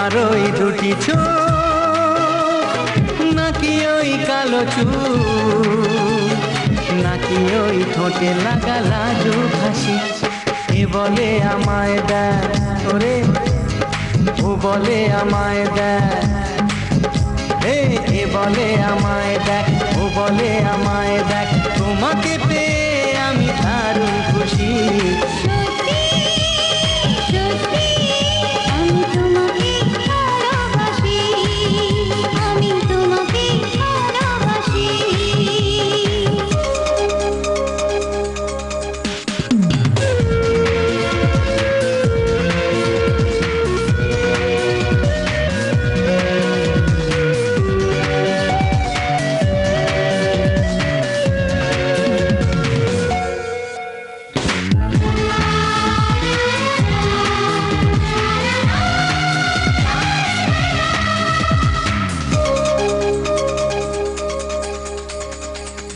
তোমার ওই দুটি ছো নাকি ওই কালো চু নাকি ওই ঠোঁটে লাগা লাজু হাসি এ বলে আমায় দেয় ওরে ও বলে আমায় দেয় এ বলে আমায় দেখ ও বলে আমায় দেখ তোমাকে পেয়ে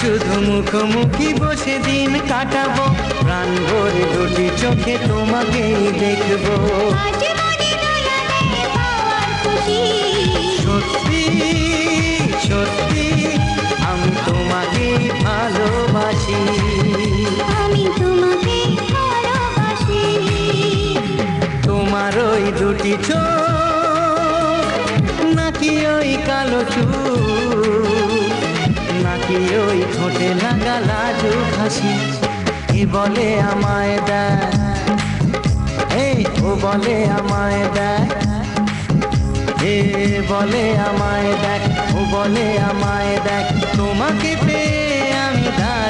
শুধু মুখোমুখি বসে দিন কাটাবো প্রাণ ভরে দুটি চোখে তোমাকেই দেখবো সত্যি সত্যি আমি তোমাকে ভালোবাসি আমি তোমাকে ভালোবাসি তোমার ওই দুটি চোখ নাকি ওই কালো চুল নাকি ওই ঠোঁটে লাগা লাজু হাসি কি বলে আমায় দেয় এই ও বলে আমায় দেয় এ বলে আমায় দেখ ও বলে আমায় দেখ তোমাকে পেয়ে আমি দেয়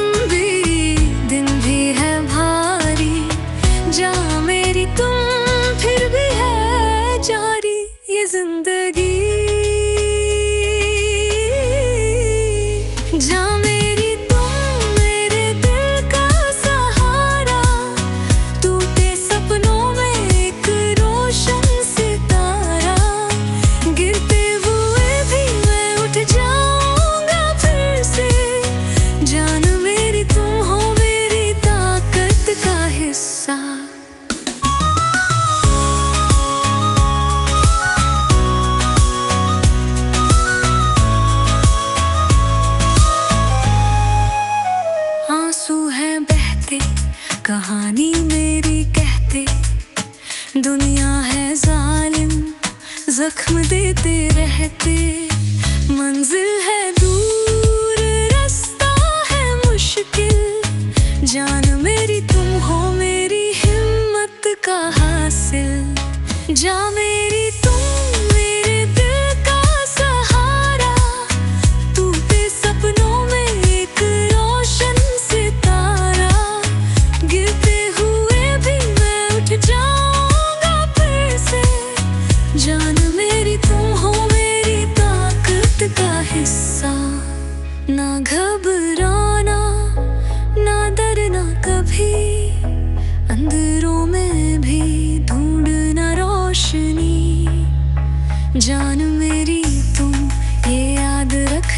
मेरी हो मेरी ताकत का हिस्सा आंसू है बहते कहानी मेरी कहते दुनिया है जालिम जख्म देते रहते मंजिल है जान मेरी तुम हो मेरी हिम्मत का हासिल जा मेरी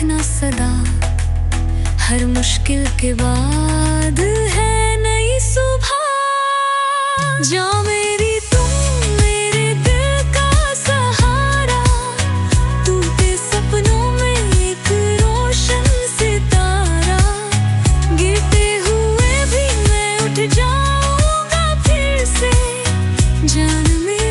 रखना सदा हर मुश्किल के बाद है नई सुबह जो मेरी तुम मेरे दिल का सहारा टूटे सपनों में एक रोशन सितारा गिरते हुए भी मैं उठ जाऊंगा फिर से जान में